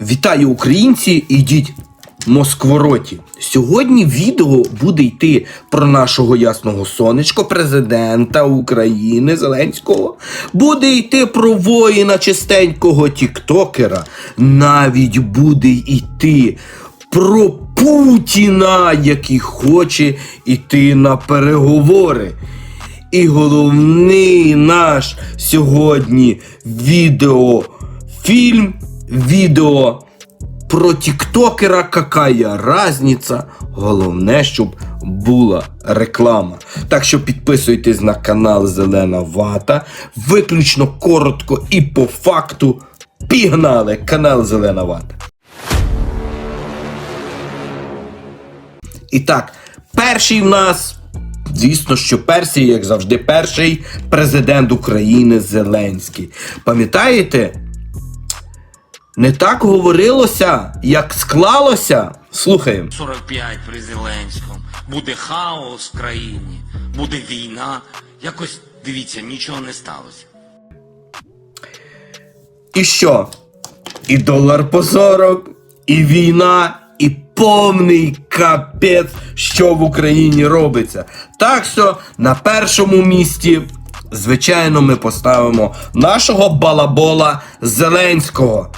Вітаю українці, ідіть Москвороті. Сьогодні відео буде йти про нашого ясного сонечко, президента України Зеленського. Буде йти про воїна чистенького тіктокера. Навіть буде йти про Путіна, який хоче йти на переговори. І головний наш сьогодні відеофільм, відео про тіктокера, какая разниця. Головне, щоб була реклама. Так що підписуйтесь на канал Зелена Вата. Виключно коротко і по факту. Пігнали канал Зелена Вата. І так, перший в нас, звісно, що перший, як завжди, перший президент України Зеленський. Пам'ятаєте? Не так говорилося, як склалося. Слухаємо. 45 при Зеленському. Буде хаос в країні, буде війна. Якось дивіться, нічого не сталося. І що? І долар по 40, і війна, і повний капець, що в Україні робиться. Так що на першому місці, звичайно, ми поставимо нашого балабола Зеленського.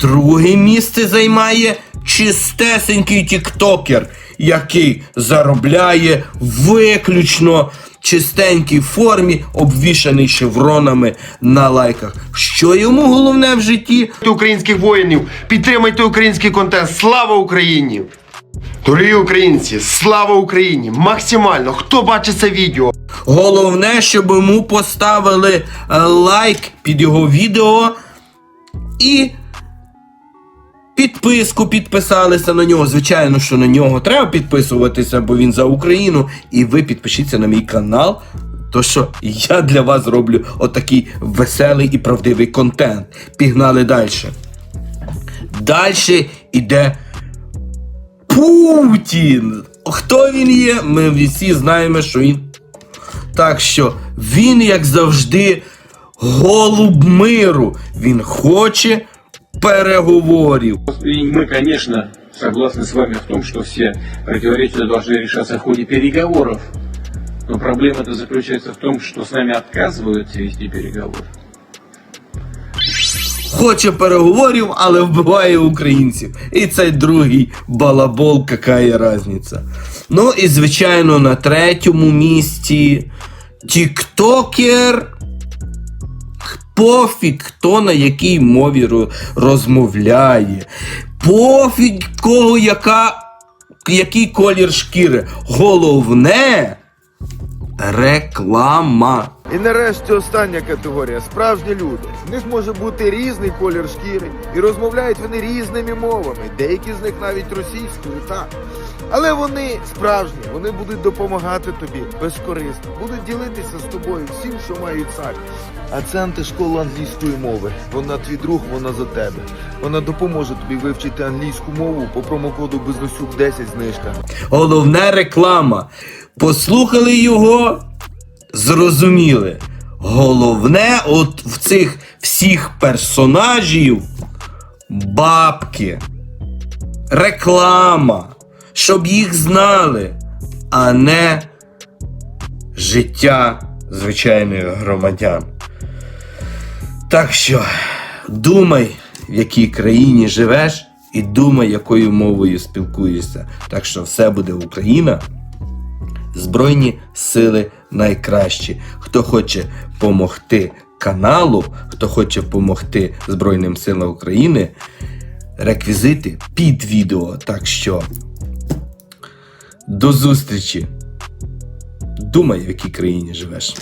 Друге місце займає чистесенький тіктокер, який заробляє виключно чистенькій формі, обвішаний шевронами на лайках. Що йому головне в житті? Українських воїнів, підтримайте український контент. Слава Україні! Дорогі українці, слава Україні! Максимально, хто бачить це відео? Головне, щоб йому поставили е, лайк під його відео і підписку підписалися на нього. Звичайно, що на нього треба підписуватися, бо він за Україну. І ви підпишіться на мій канал. То що я для вас роблю отакий веселий і правдивий контент. Пігнали далі. Далі іде Путін. Хто він є? Ми всі знаємо, що він. Так що він, як завжди, голуб миру. Він хоче переговорів. И мы, конечно, согласны с вами в том, что все противоречия должны решаться в ходе переговоров. Но проблема-то заключается в том, что с нами отказываются вести переговоры. Хоче переговорів, але вбиває українців. І цей другий балабол, какая разниця. Ну і звичайно, на третьому місці Тіктокер. Пофіг, хто на якій мові розмовляє. Пофіг кого яка, який колір шкіри. Головне реклама. І нарешті остання категорія справжні люди. В них може бути різний колір шкіри, і розмовляють вони різними мовами, деякі з них навіть російською, так. Але вони справжні, вони будуть допомагати тобі безкорисно, будуть ділитися з тобою всім, що мають самі. А це антишкола англійської мови. Вона твій друг, вона за тебе. Вона допоможе тобі вивчити англійську мову по промокоду Бизнесюк 10 знижка. Головне реклама. Послухали його, зрозуміли. Головне, от в цих всіх персонажів бабки, реклама, щоб їх знали, а не життя звичайних громадян. Так що думай, в якій країні живеш, і думай, якою мовою спілкуєшся. Так що все буде Україна. Збройні сили найкращі. Хто хоче допомогти каналу, хто хоче допомогти Збройним силам України, реквізити під відео. Так що до зустрічі. Думай, в якій країні живеш.